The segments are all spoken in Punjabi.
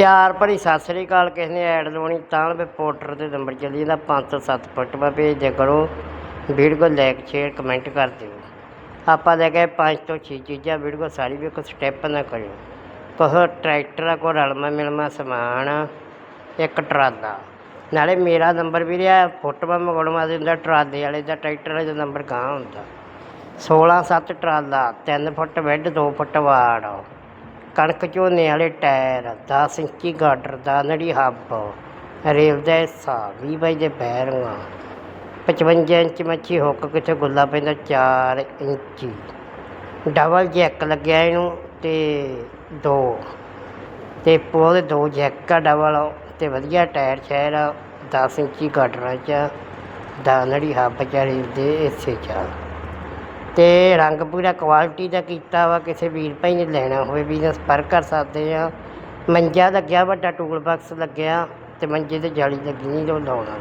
ਪਿਆਰ ਭਰੀ ਸਤਿ ਸ੍ਰੀ ਅਕਾਲ, ਕਿਸੇ ਨੇ ਐਡ ਲਵਾਉਣੀ ਤਾਂ ਵੀ ਪੋਰਟਰ ਤੇ ਨੰਬਰ ਚੱਲੀ ਜਾਂਦਾ 507 ਫੋਟੋਆਂ ਭੇਜ ਦਿਆ ਕਰੋ। ਵੀਡੀਓ ਲਾਈਕ ਸ਼ੇਅਰ ਕਮੈਂਟ ਕਰ ਦਿਓ। ਆਪਾਂ ਲੈ ਕੇ ਪੰਜ ਤੋਂ ਛੇ ਚੀਜ਼ਾਂ, ਵੀਡੀਓ ਸਾਰੀ ਵੀ ਕੋਈ ਸਟੈਪ ਨਾ ਕਰਿਓ। ਕੋਹ ਟਰੈਕਟਰਾਂ ਕੋ ਰਲਮਾ ਮਿਲਮਾ ਸਮਾਨ, ਇੱਕ ਟਰਾਲਾ। ਨਾਲੇ ਮੇਰਾ ਨੰਬਰ ਵੀ ਰਿਹਾ ਫੋਟੋਆਂ ਮੰਗਾਉਣ ਦੇ ਹੁੰਦਾ ਟਰਾਲੇ ਵਾਲੇ ਦਾ, ਟਰੈਕਟਰ ਵਾਲੇ ਦਾ ਨੰਬਰ ਗਾਂ ਹੁੰਦਾ। 16 7 ਟਰਾਲਾ 3 ਫੁੱਟ ਬੈੱਡ 2 ਫੁੱਟ ਵਾੜ। ਕਣਕ ਝੋਨੇ ਵਾਲੇ ਟਾਇਰ 10 ਇੰਚੀ ਗਾਡਰ ਦਾਨੜੀ ਹੱਬ, ਰੇਲ ਦਾ ਹਿੱਸਾ 20 ਬਾਈ ਦੇ ਬੈਰੰਗਾ 55 ਇੰਚ ਮੱਛੀ ਹੁੱਕ, ਕਿੱਥੇ ਗੁੱਲਾ ਪੈਂਦਾ 4 ਇੰਚੀ। ਡਬਲ ਜੈਕ ਲੱਗਿਆ ਇਹਨੂੰ ਤੇ ਦੋ, ਤੇ ਉਹਦੇ ਦੋ ਜੈਕ ਆ ਡਬਲ, ਤੇ ਵਧੀਆ ਟਾਇਰ ਸ਼ਾਇਰ 10 ਇੰਚੀ ਗਾਡਰਾਂ ਚ ਦਾਨੜੀ ਹੱਬ ਚ, ਰੇਲ ਦੇ ਹਿੱਸੇ ਚ। ਅਤੇ ਰੰਗ ਪੂਰਾ ਕੁਆਲਿਟੀ ਦਾ ਕੀਤਾ ਵਾ, ਕਿਸੇ ਵੀਰ ਭਾਈ ਨੇ ਲੈਣਾ ਹੋਵੇ ਬਿਜ਼ਨਸ ਪਰ ਕਰ ਸਕਦੇ ਆ। ਮੰਜਾ ਲੱਗਿਆ, ਵੱਡਾ ਟੂਲ ਬਾਕਸ ਲੱਗਿਆ ਅਤੇ ਮੰਜੇ ਤੇ ਜਾਲੀ ਲੱਗੀ ਨਹੀਂ ਜੋ ਲਾਉਣਾ।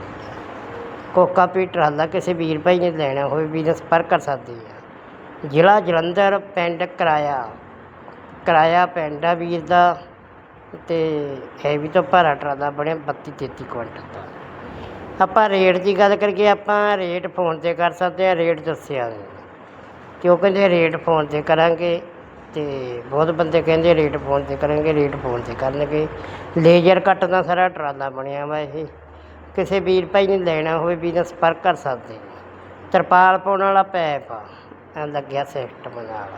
ਕੋਕਾ ਪੀ ਟਰਾਲਾ ਕਿਸੇ ਵੀਰ ਭਾਈ ਨੇ ਲੈਣਾ ਹੋਵੇ ਬਿਜ਼ਨਸ ਪਰ ਕਰ ਸਕਦੇ ਆ। ਜ਼ਿਲ੍ਹਾ ਜਲੰਧਰ ਪਿੰਡ ਕਿਰਾਇਆ। ਕਿਰਾਇਆ ਪਿੰਡ ਆ ਵੀਰ ਦਾ ਤੇ ਹੈਵੀ ਤੋਂ ਭਾਰਾ ਟਰਾਲਾ ਬਣਿਆ 32 33 ਕੁਇੰਟਲ ਦਾ। ਆਪਾਂ ਰੇਟ ਦੀ ਗੱਲ ਕਰੀਏ, ਆਪਾਂ ਰੇਟ ਫੋਨ ਤੇ ਕਰ ਸਕਦੇ ਆ ਰੇਟ ਦੱਸਿਆ। ਨਹੀਂ ਅਤੇ ਉਹ ਕਹਿੰਦੇ ਰੇਟ ਫੋਨ ਤੇ ਕਰਾਂਗੇ ਅਤੇ ਬਹੁਤ ਬੰਦੇ ਕਹਿੰਦੇ ਰੇਟ ਫੋਨ ਤੇ ਕਰਾਂਗੇ, ਰੇਟ ਫੋਨ ਤੇ ਕਰਨਗੇ। ਲੇਜ਼ਰ ਕੱਟ ਦਾ ਸਾਰਾ, ਟਰਾਲਾ ਬਣਿਆ ਵਾ ਇਹ। ਕਿਸੇ ਵੀਰ ਭਾਈ ਨੇ ਲੈਣਾ ਹੋਵੇ ਵੀ ਨਾਲ ਸੰਪਰਕ ਕਰ ਸਕਦੇ ਤਰਪਾਲ ਪਾਉਣ ਵਾਲਾ ਪੈਪ ਆ ਲੱਗਿਆ ਸਿਸਟਮ ਨਾਲ।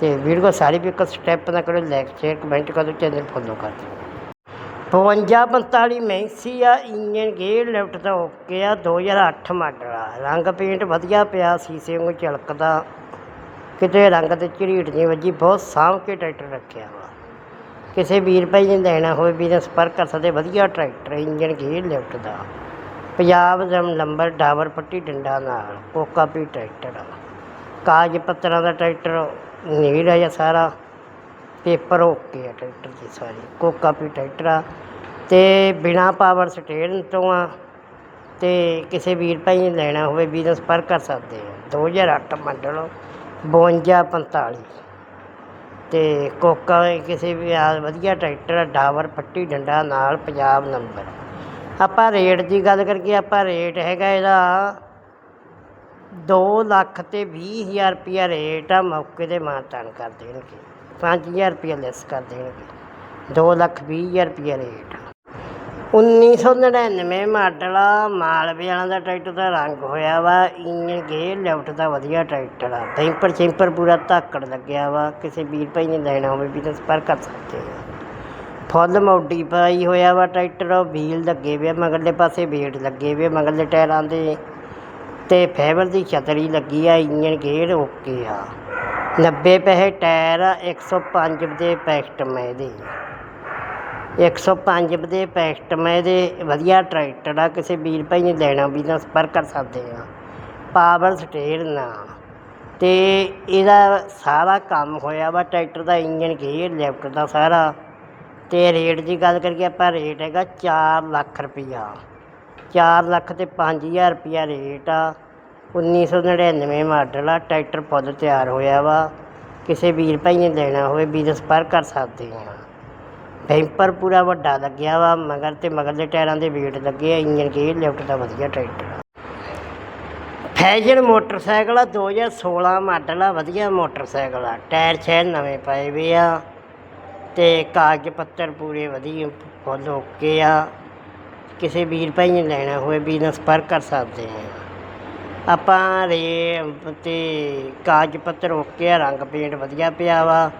ਤੇ ਵੀਡੀਓ ਸਾਰੀ ਵੀ ਇੱਕ ਸਟੈਪ ਦਾ ਕਰੋ ਲਾਈਕ ਸ਼ੇਅਰ ਕਮੈਂਟ ਕਰੋ, ਚੈਨਲ ਫੋਲੋ ਕਰ ਦਿਓ। 52 45 ਮੈਂਸੀ ਆ ਇੰਜਨ ਗੇਅਰ ਲਿਫਟ ਦਾ ਓਕੇ ਆ 2008 ਮਾਡਲ ਆ। ਰੰਗ ਪੇਂਟ ਵਧੀਆ ਪਿਆ, ਸੀਸੇ ਵਾਂਗੂ ਝਲਕਦਾ। ਕਿਤੇ ਰੰਗ ਤੇ ਝਰੀਟ ਨਹੀਂ ਵੱਜੀ, ਬਹੁਤ ਸਾਂਭ ਕੇ ਟਰੈਕਟਰ ਰੱਖਿਆ ਵਾ। ਕਿਸੇ ਵੀਰ ਭਾਈ ਨੇ ਲੈਣਾ ਹੋਵੇ ਵੀ ਸੰਪਰਕ ਕਰ ਸਕਦੇ, ਵਧੀਆ ਟਰੈਕਟਰ ਇੰਜਨ ਗੇਅਰ ਲਿਫਟ ਦਾ। ਪੰਜਾਬ ਜਮ ਨੰਬਰ ਡਾਵਰ ਪੱਟੀ ਡੰਡਾ ਨਾਲ, ਕੋਕਾ ਪੀ ਟਰੈਕਟਰ ਆ। ਕਾਗਜ਼ ਪੱਤਰਾਂ ਦਾ ਟਰੈਕਟਰ ਨਹੀਂ ਰਿਹਾ ਸਾਰਾ, ਪੇਪਰ ਓਕੇ ਆ ਟਰੈਕਟਰ ਦੀ ਸਾਰੀ, ਕੋਕਾ ਪੀ ਟਰੈਕਟਰ ਆ। ਅਤੇ ਬਿਨਾਂ ਪਾਵਰ ਸਟੇਰਿੰਗ ਤੋਂ ਆ ਅਤੇ ਕਿਸੇ ਵੀਰ ਭਾਈ ਨੇ ਲੈਣਾ ਹੋਵੇ ਵੀ ਨਾਲ ਕਰ ਸਕਦੇ ਆ। 2008 ਮਾਡਲ 5245 ਤੇ ਕੋਕਾ ਕਿਸੇ ਵੀ ਆ, ਵਧੀਆ ਟਰੈਕਟਰ ਡਾਵਰ ਪੱਟੀ, ਡੰਡਾ ਨਾਲ ਪੰਜਾਬ ਨੰਬਰ ਆਪਾਂ ਰੇਟ ਦੀ ਗੱਲ ਕਰੀਏ ਆਪਾਂ ਰੇਟ ਹੈਗਾ ਇਹਦਾ 2 ਲੱਖ ਤੇ 20 ਹਜ਼ਾਰ ਰੁਪਿਆ ਰੇਟ ਆ, ਮੌਕੇ ਤੇ ਮਾਨਤਾਨ ਕਰ ਦੇਣਗੇ। 5000 ਰੁਪਿਆ ਲੈਸ ਕਰ ਦੇਣਗੇ। 2 ਲੱਖ 20 ਹਜ਼ਾਰ ਰੁਪਿਆ ਰੇਟ 1999 ਮਾਡਲ ਆ ਮਾਲਵੇ ਵਾਲਾ ਦਾ ਟਰੈਕਟਰ ਦਾ ਰੰਗ ਹੋਇਆ ਵਾ ਇੰਜਨ ਗੇ ਲੈਫਟ ਦਾ ਵਧੀਆ ਟਰੈਕਟਰ ਆ। ਬੈਂਪਰ ਚੈਂਪਰ ਪੂਰਾ ਧਾਕੜ ਲੱਗਿਆ ਵਾ ਕਿਸੇ ਵੀਰ ਭਾਈ ਨੇ ਲੈਣਾ ਹੋਵੇ ਵੀ ਤਾਂ ਸੰਪਰਕ ਕਰ ਸਕਦੇ ਆ। ਫੁੱਲ ਮੋਡੀਫਾਈ ਹੋਇਆ ਵਾ ਟਰੈਕਟਰ ਵੀਲ ਲੱਗੇ ਵੇ ਆ, ਮਗਰਲੇ ਪਾਸੇ ਵੇਟ ਲੱਗੇ ਵੇ ਆ, ਮਗਰਲੇ ਟਾਇਰਾਂ ਦੇ ਤੇ ਫਾਈਬਰ ਦੀ ਛਤਰੀ ਲੱਗੀ ਆ ਇੰਜਨ ਗੇਅਰ ਓਕੇ ਆ। 90 ਪੈਸੇ ਟਾਇਰ ਆ 105 ਦੇ ਪੈਕਟ ਮੈਂ ਇਹਦੇ। 105 ਦੇ ਪੈਕਟ ਮੈਂ ਇਹਦੇ ਵਧੀਆ ਟਰੈਕਟਰ ਆ, ਕਿਸੇ ਵੀਰ ਭਾਈ ਨੇ ਲੈਣਾ ਵੀ ਤਾਂ ਸੰਪਰਕ ਕਰ ਸਕਦੇ ਆ। ਪਾਵਰ ਸਟੇਅਰ ਨਾ। ਤੇ ਇਹਦਾ ਸਾਰਾ ਕੰਮ ਹੋਇਆ ਵਾ, ਟਰੈਕਟਰ ਦਾ ਇੰਜਨ ਗੇਅਰ ਲਿਫਟ ਦਾ ਸਾਰਾ। ਤੇ ਰੇਟ ਦੀ ਗੱਲ ਕਰੀਏ, ਆਪਾਂ ਰੇਟ ਹੈਗਾ 4 ਲੱਖ ਰੁਪਈਆ। 4 ਲੱਖ ਤੇ 5000 ਰੁਪਈਆ ਰੇਟ ਆ। 1999 ਮਾਡਲ ਆ, ਟਰੈਕਟਰ ਫੁੱਲ ਤਿਆਰ ਹੋਇਆ ਵਾ। ਕਿਸੇ ਵੀਰ ਭਾਈ ਨੇ ਲੈਣਾ ਹੋਵੇ, ਵੀ ਤਾਂ ਸੰਪਰਕ ਕਰ ਸਕਦੇ ਆ। ਬੈਂਪਰ ਪੂਰਾ ਵੱਡਾ ਲੱਗਿਆ ਵਾ, ਮਗਰ ਤੇ ਮਗਰਲੇ ਟਾਇਰਾਂ ਦੇ ਵੇਟ ਲੱਗੇ ਆ ਇੰਜਨ ਗੇਅਰ ਲਿਫਟ ਦਾ ਵਧੀਆ ਟਰੈਕਟਰ ਆ ਫੈਸ਼ਨ ਮੋਟਰਸਾਈਕਲ ਆ 2016 ਮਾਡਲ ਆ, ਵਧੀਆ ਮੋਟਰਸਾਈਕਲ ਆ। ਟਾਇਰ ਛੇ ਨਵੇਂ ਪਏ ਵੇ ਆ ਤੇ ਕਾਗਜ਼ ਪੱਤਰ ਪੂਰੇ ਵਧੀਆ, ਫੁੱਲ ਓਕੇ ਆ। ਕਿਸੇ ਵੀਰ ਭਾਈ ਨੇ ਲੈਣਾ ਹੋਵੇ ਬਿਜਨਸ ਪਰ ਕਰ ਸਕਦੇ ਆ। ਆਪਾਂ ਰੇ ਤੇ ਕਾਗਜ਼ ਪੱਤਰ ਓਕੇ ਆ, ਰੰਗ ਪੇਂਟ ਵਧੀਆ ਪਿਆ ਵਾ।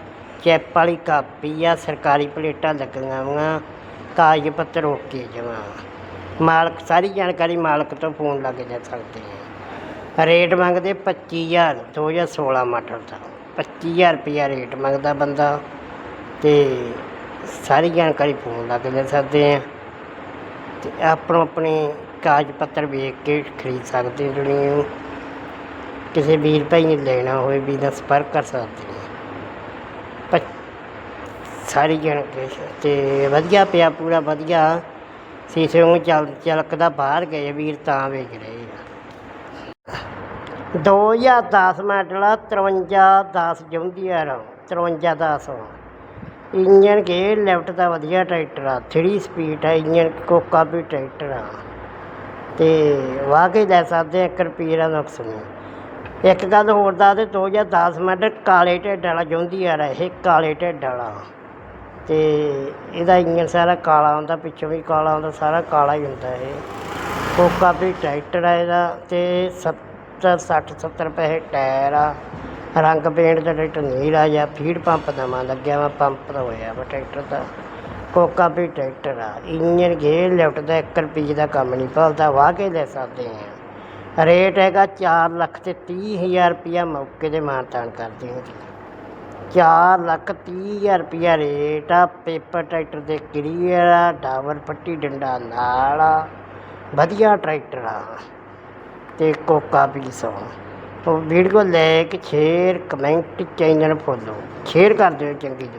ਚੈਪ ਵਾਲੀ ਕਾਪੀ ਆ, ਸਰਕਾਰੀ ਪਲੇਟਾਂ ਲੱਗੀਆਂ ਵਾ ਕਾਗਜ਼ ਪੱਤਰ ਓਕੇ ਜਮਾ ਮਾਲਕ, ਸਾਰੀ ਜਾਣਕਾਰੀ ਮਾਲਕ ਤੋਂ ਫੋਨ ਲੱਗ ਜਾ ਸਕਦੇ ਆ। ਰੇਟ ਮੰਗਦੇ 25000 2016 ਮਾਡਲ ਦਾ। 25000 ਰੁਪਇਆ ਰੇਟ ਮੰਗਦਾ ਬੰਦਾ ਤੇ ਸਾਰੀ ਜਾਣਕਾਰੀ ਫੋਨ ਲੱਗ ਲੈ ਸਕਦੇ ਆ। ਤੇ ਆਪਣੋ ਆਪਣੇ ਕਾਗਜ਼ ਪੱਤਰ ਵੇਖ ਕੇ ਖਰੀਦ ਸਕਦੇ ਹੋ ਕਿਸੇ ਵੀਰ ਭਾਈ ਨੇ ਲੈਣਾ ਹੋਵੇ ਵੀ ਨਾਲ ਸੰਪਰਕ ਕਰ ਸਕਦੇ ਪ- ਸਾਰੀ ਜਾਣਕਾਰੀ ਤੇ ਵਧੀਆ ਪਿਆ, ਪੂਰਾ ਵਧੀਆ। ਸੀਸੇ ਨੂੰ ਚਲ, ਚਲਕਦਾ ਬਾਹਰ ਗਏ ਵੀਰ ਤਾਂ ਵੇਚ ਰਹੇ ਆ। 2010 ਮਾਡਲ ਆ 53 10 ਜੁੰਦੀਆਰ 53 10 ਇੰਜਨ ਗੇਅਰ ਲੈਫਟ ਦਾ ਵਧੀਆ ਟਰੈਕਟਰ ਆ 3 ਸਪੀਡ ਆ ਇੰਜਨ ਕੋਕਾ ਵੀ ਟਰੈਕਟਰ ਆ। ਤੇ ਵਾਕਈ ਲੈ ਸਕਦੇ ਆ 1 ਰੁਪਈਏ ਦਾ ਨੁਕਸ ਨਹੀਂ। ਇੱਕ ਗੱਲ ਹੋਰ ਦੱਸ ਦੇ 2010 ਮਾਡਲ ਕਾਲੇ ਢਿੱਡ ਵਾਲਾ ਜੋਂਦੀ ਆ ਇਹ ਕਾਲੇ ਢਿੱਡ ਵਾਲਾ। ਤੇ ਇਹਦਾ ਇੰਜਨ ਸਾਰਾ ਕਾਲਾ ਹੁੰਦਾ, ਪਿੱਛੋਂ ਵੀ ਕਾਲਾ ਹੁੰਦਾ, ਸਾਰਾ ਕਾਲਾ ਹੀ ਹੁੰਦਾ ਇਹ। ਕੋਕਾ ਵੀ ਟਰੈਕਟਰ ਆ ਇਹਦਾ ਤੇ 70 60 70 ਰੁਪਏ ਟਾਇਰ ਆ। ਰੰਗ ਪੇਂਟ ਦਾ ਟਰੈਕਟਰ ਨਹੀਂ ਜਾਂ ਫੀਡ ਪੰਪ ਨਵਾਂ ਲੱਗਿਆ ਵਾ, ਪੰਪ ਦਾ ਹੋਇਆ ਵਾ ਟਰੈਕਟਰ ਦਾ। ਕੋਕਾ ਵੀ ਟਰੈਕਟਰ ਆ। ਇੰਜਨ ਗੇਅਰ ਲੈਫਟ ਦਾ 1 ਰੁਪਈਏ ਦਾ ਕੰਮ ਨਹੀਂ ਭਾਲਦਾ, ਵਾਹ ਕੇ ਲੈ ਸਕਦੇ ਆ। ਰੇਟ ਹੈਗਾ 4 ਲੱਖ ਤੇ 30 ਹਜ਼ਾਰ ਰੁਪਈਆ ਮੌਕੇ ਦੇ ਮਾਨਤਾਨ ਕਰ ਜੀ। ਚਾਰ ਲੱਖ ਤੀਹ ਹਜ਼ਾਰ ਰੁਪਈਆ ਰੇਟ ਆ, ਪੇਪਰ ਟਰੈਕਟਰ ਦੇ ਕਲੀਅਰ ਆ ਡਾਵਰ ਪੱਟੀ, ਡੰਡਾ ਨਾਲ ਆ, ਵਧੀਆ ਟਰੈਕਟਰ ਆ ਤੇ ਕੋਕਾ ਪੀਸ ਆ। ਉਹ video like share, comment channel follow, share ਕਰ ਦਿਓ ਚੰਗੀ ਲੱਗੀ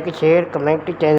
ਕੇ ਸ਼ੇਅਰ, ਕਮੈਂਟ ਚੈਨਲ